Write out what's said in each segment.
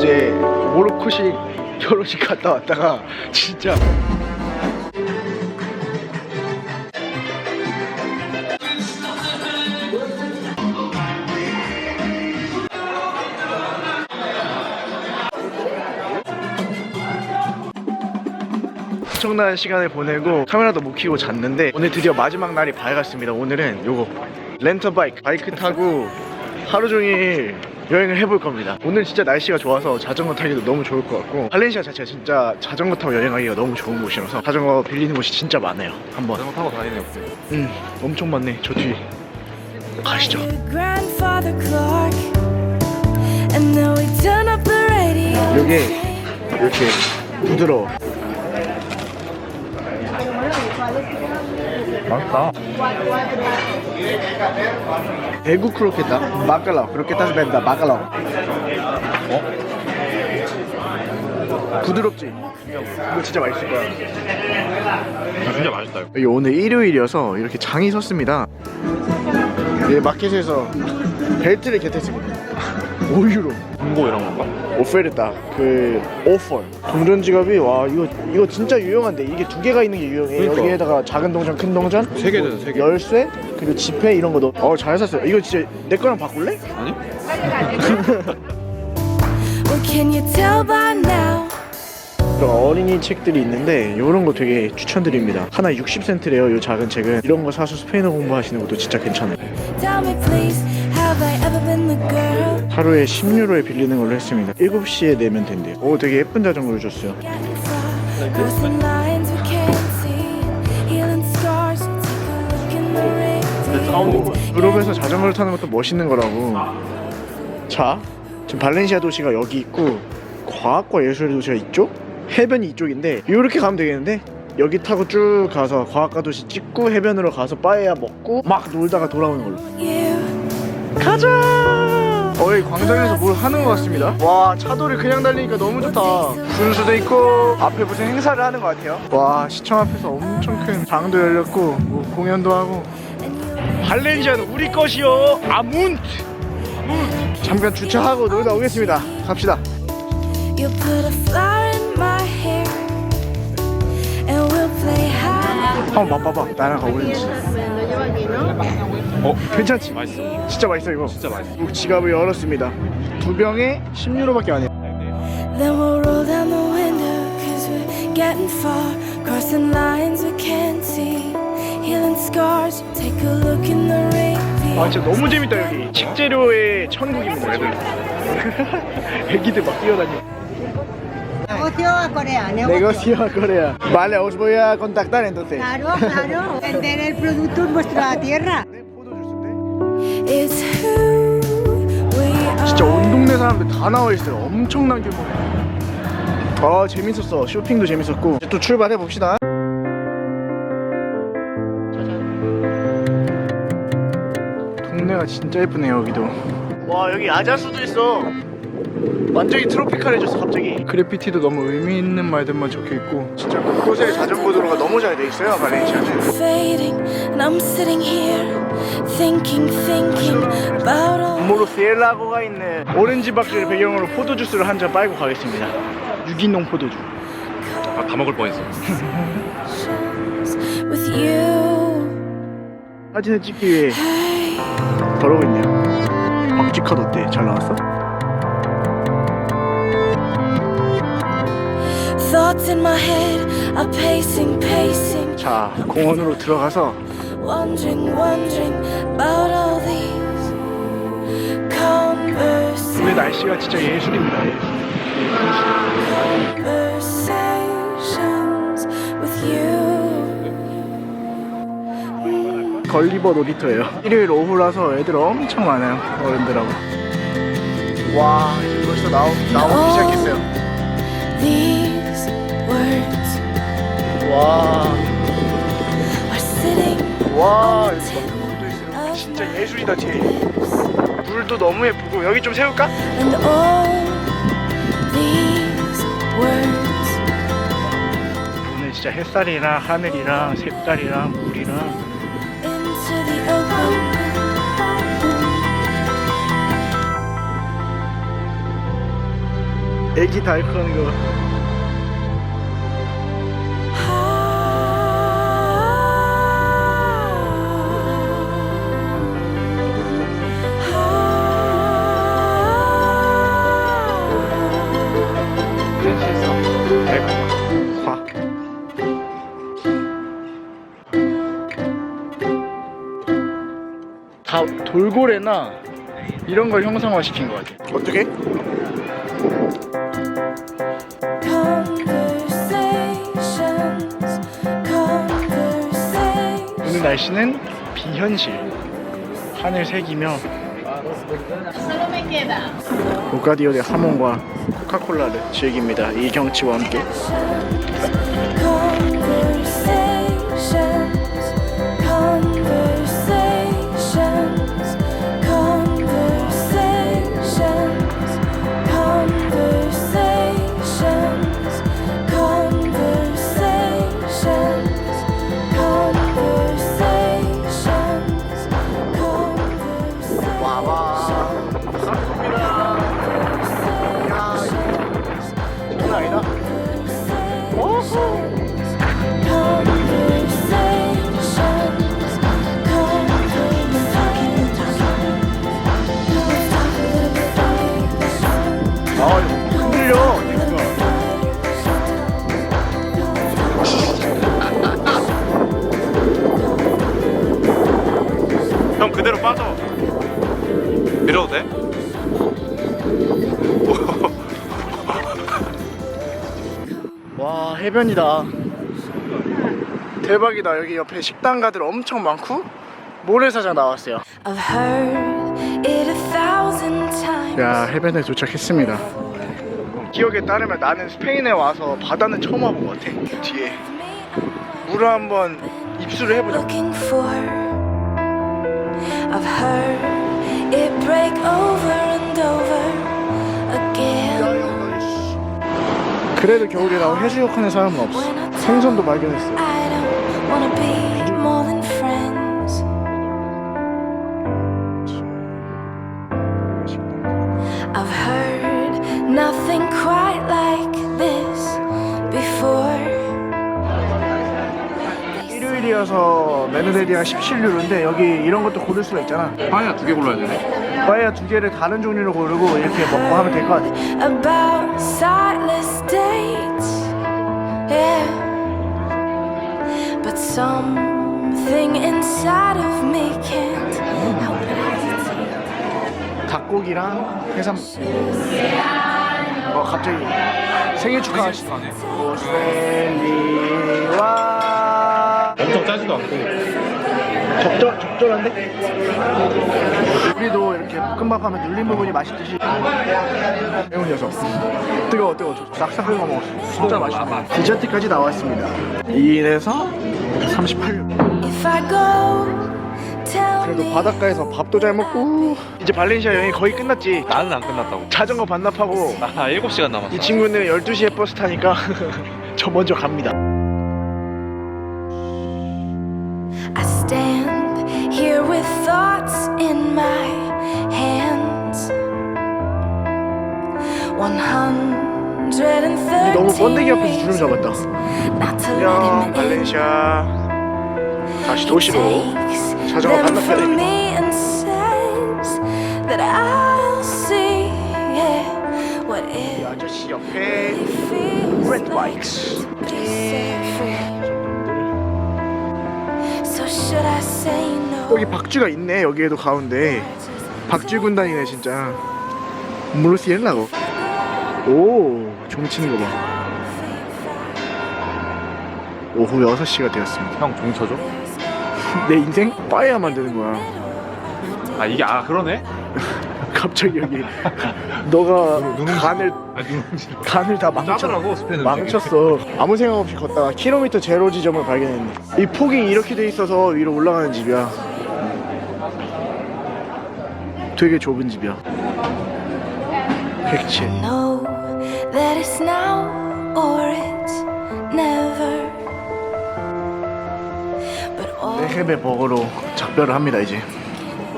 어제 모로코식 결혼식 갔다 왔다가 진짜 엄청난 시간을 보내고 카메라도 못 켜고 잤는데 오늘 드디어 마지막 날이 밝았습니다. 오늘은 요거 렌터 바이크 바이크 타고 하루 종일 여행을 해볼 겁니다. 오늘 진짜 날씨가 좋아서 자전거 타기도 너무 좋을 것 같고 발렌시아 자체가 진짜 자전거 타고 여행하기가 너무 좋은 곳이라서 자전거 빌리는 곳이 진짜 많아요. 한번 자전거 타고 다니네요. 음 엄청 많네 저 뒤에 가시죠. 여기 이렇게 부드러워. 맛있다. 대구 크로켓다 마칼라오 크로켓타스 벤다 마칼라오 어? 부드럽지? 이거 진짜 맛있을 거야 진짜 맛있다. 이거. 오늘 일요일이어서 이렇게 장이 섰습니다 이 마켓에서 벨트를 겟했습니다 5유로 중고 이런 건가? 오페르타 그 오퍼 동전 지갑이 와 이거 이거 진짜 유용한데 이게 두 개가 있는 게 유용해 그러니까. 여기에다가 작은 동전 큰 동전 세 개잖아, 세 개. 열쇠 그리고 지폐 이런 거 넣어 어잘 샀어요. 이거 진짜 내 거랑 바꿀래? 아니? Well, can you tell by now? 그런 어린이 책들이 있는데 이런 거 되게 추천드립니다. 하나 60센트래요 이 작은 책은. 이런 거 사서 스페인어 공부하시는 것도 진짜 괜찮아요. Tell me, please, have I ever been the girl? 하루에 10유로에 빌리는 걸로 했습니다. 7시에 내면 된대요. 오 되게 예쁜 자전거를 줬어요. Getting far, we 유럽에서 자전거를 타는 것도 멋있는 거라고. 자 지금 발렌시아 도시가 여기 있고 과학과 예술의 도시가 이쪽? 해변이 이쪽인데 이렇게 가면 되겠는데? 여기 타고 쭉 가서 과학과 도시 찍고 해변으로 가서 빠에야 먹고 막 놀다가 돌아오는 걸로. 가자! 어이 광장에서 뭘 하는 것 같습니다. 와 차도를 그냥 달리니까 너무 좋다. 분수도 있고 앞에 무슨 행사를 하는 것 같아요. 와 시청 앞에서 엄청 큰 방도 열렸고 뭐 공연도 하고. 발렌시아는 우리 것이요 아문트 잠깐 주차하고 놀다 오겠습니다 갑시다 You put a flower in my hair, and we'll play hide. 한번 맛봐봐 나랑 어울리지 어? 괜찮지? 맛있어. 진짜 맛있어 이거 진짜 맛있어. 지갑을 열었습니다 두 병에 10유로밖에 안 해요 Then we'll roll down the window, cause we're getting far. Crossing lines we can't see. 아 진짜 너무 재밌다 여기 식재료의 천국입니다 여기 애기들 막 뛰어다니고 Negocio a Corea, negocio. negocio a Corea vale os voy a contactar entonces Claro, claro. Vender el producto en vuestra tierra. 네. 진짜 온 동네 사람들 다 나와 있어요 엄청난 규모 아 재밌었어 쇼핑도 재밌었고 이제 또 출발해 봅시다 동네가 진짜 예쁘네요 여기도. 와 여기 아자수도 있어. 완전히 트로피칼해졌어 갑자기. 그래피티도 너무 의미 있는 말들만 적혀 있고 진짜 곳곳에 자전거 도로가 너무 잘 돼 있어요 발렌시아는. Fading, and I'm sitting here thinking, thinking about all 모로 시엘라고가 있는 오렌지 박스를 배경으로 포도 주스를 한 잔 빨고 가겠습니다. 유기농 포도주. 아, 다 먹을 뻔했어. 사진을 찍기 위해 저러고 있네요 박쥐컷 어때? 잘 나왔어? thoughts in my head are pacing, pacing, 자 공원으로 들어가서 wondering, wondering about all these conversations. 오늘 날씨가 진짜 예술입니다 예술. 걸리버 놀이터예요. 일요일 오후라서 애들 엄청 많아요 어른들하고. 와 이제 벌써 나오, 나오기 시작했어요. These words 와. 와 물도 있어요 진짜 예술이다 뒤에 물도 너무 예쁘고 여기 좀 세울까? 오늘 진짜 햇살이랑 하늘이랑 색깔이랑 물이랑 애기 달크하는 거화다 돌고래나 이런 걸 형상화 시킨 것 같아. 어떻게? 오늘 날씨는 비현실. 하늘 색이며 오카디오의 하몬과 코카콜라를 즐깁니다. 이 경치와 함께. 해변이다. 대박이다. 여기 옆에 식당가들 엄청 많고 모래사장 나왔어요. 야 해변에 도착했습니다. 기억에 따르면 나는 스페인에 와서 바다는 처음 와본 것 같아 뒤에. 물을 한번 입수를 해보자. I've heard it break over and over 그래도 겨울이라고 해수욕하는 사람은 없어. 생선도 발견했어 대비가 17유로인데 여기 이런 것도 고를 수가 있잖아 파이야 두 개 골라야 되네. 빠이야 두 개를 다른 종류로 고르고 이렇게 먹고 하면 될 것 같아 about sightless dates. Yeah. But something inside of me can't help hesitate. 닭고기랑 해삼 어 갑자기 생일 축하하시다 오스트레일리와 엄청 짜지도 않고. 적절, 적절한데? 우리도 이렇게 볶음밥 하면 눌린 부분이 맛있듯이 매운 녀석 뜨거워 뜨거워 싹싹 끓여 먹었어 진짜 맛있어 디저트까지 나왔습니다 이래서 38유 If I go, tell 그래도 me. 바닷가에서 밥도 잘 먹고 이제 발렌시아 여행이 거의 끝났지 나는 안 끝났다고. 자전거 반납하고 아 7시간 남았어. 이 친구는 12시에 버스 타니까 저 먼저 갑니다 with thoughts in my hands. One hundred and 근데 너무 번데기 앞에서 thirteen 주름 잡았다 Not to let 안녕 him in. 발렌시아 다시 도시로 Takes 자전거 them 반납해야 from 됩니다 me and says that I'll see yeah, what 이 it 아저씨 옆에 feels 렌트 like 바이크스 to be set free. So should I say no? 여기 박쥐가 있네 여기에도 가운데. 박쥐 군단이네 진짜. 모르시엘라고. 오 종 치는 거봐. 오후 6시가 되었습니다. 형 종쳐줘? 내 인생 빠에야 만드는 거야. 아 이게 아 그러네? 갑자기 여기 너가 간을 아 누룽지. 간을 다 망쳐 짜더라고. 망쳤어. 아무 생각 없이 걷다가 킬로미터 제로 지점을 발견했네. 이 폭이 이렇게 돼 있어서 위로 올라가는 집이야 되게 좁은 집이야. 107 know that it's now or it's never. But all 레헤베 버거로 작별을 합니다 이제.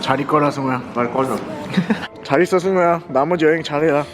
잘 있거라 승우야. 말 꺼져. 잘 있어 승우야. 나머지 여행 잘해라